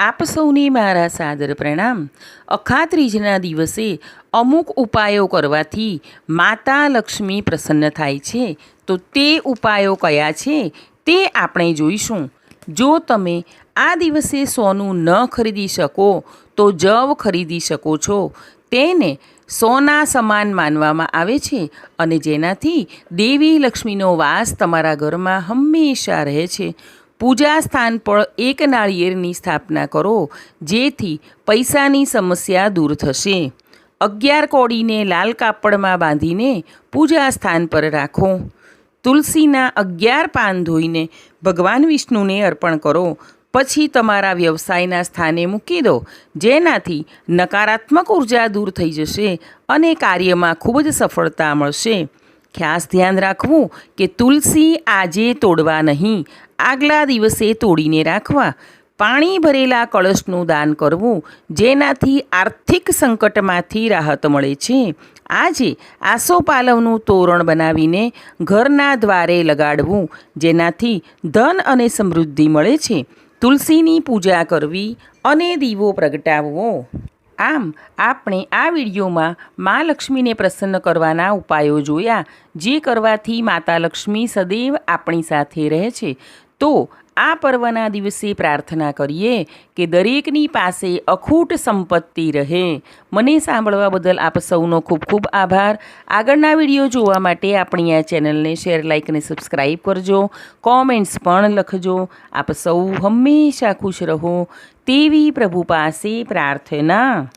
આપ સૌને મારા સાદર પ્રણામ. અખાત્રીજના દિવસે અમુક ઉપાયો કરવાથી માતા લક્ષ્મી પ્રસન્ન થાય છે. તો તે ઉપાયો કયા છે તે આપણે જોઈશું. જો તમે આ દિવસે સોનું ન ખરીદી શકો, તો જવ ખરીદી શકો છો. તેને સોના સમાન માનવામાં આવે છે અને જેનાથી દેવી લક્ષ્મીનો વાસ તમારા ઘરમાં હંમેશા રહે છે. પૂજા સ્થાન પર એક નાળિયેરની સ્થાપના કરો, જેથી પૈસાની સમસ્યા દૂર થશે. અગિયાર કોડીને લાલ કાપડમાં બાંધીને પૂજા સ્થાન પર રાખો. તુલસીના અગિયાર પાન ધોઈને ભગવાન વિષ્ણુને અર્પણ કરો. પછી તમારા વ્યવસાયના સ્થાને મૂકી દો, જેનાથી નકારાત્મક ઊર્જા દૂર થઈ જશે અને કાર્યમાં ખૂબ જ સફળતા મળશે. ખાસ ધ્યાન રાખવું કે તુલસી આજે તોડવા નહીં, આગલા દિવસે તોડીને રાખવા. પાણી ભરેલા કળશનું દાન કરવું જેનાથી આર્થિક સંકટમાંથી રાહત મળે છે. આજે આસોપાલવનું તોરણ બનાવીને ઘરના દ્વારે લગાડવું જેનાથી ધન અને સમૃદ્ધિ મળે છે. તુલસીની પૂજા કરવી અને દીવો પ્રગટાવવો. આમ, આપણે આ વિડીયોમાં મા લક્ષ્મીને પ્રસન્ન કરવાના ઉપાયો જોયા, જે કરવાથી માતા લક્ષ્મી સદૈવ આપણી સાથે રહે છે. તો, આ પર્વના દિવસે પ્રાર્થના કરીએ કે દરેકની પાસે અખૂટ સંપત્તિ રહે. મને સાંભળવા બદલ આપ સૌનો ખૂબ ખૂબ આભાર. આગળના વીડિયો જોવા માટે આપણી આ ચેનલને શેર, લાઇક અને સબસ્ક્રાઈબ કરજો. કોમેન્ટ્સ પણ લખજો. આપ સૌ હંમેશા ખુશ રહો. તેવી પ્રભુ પાસે પ્રાર્થના.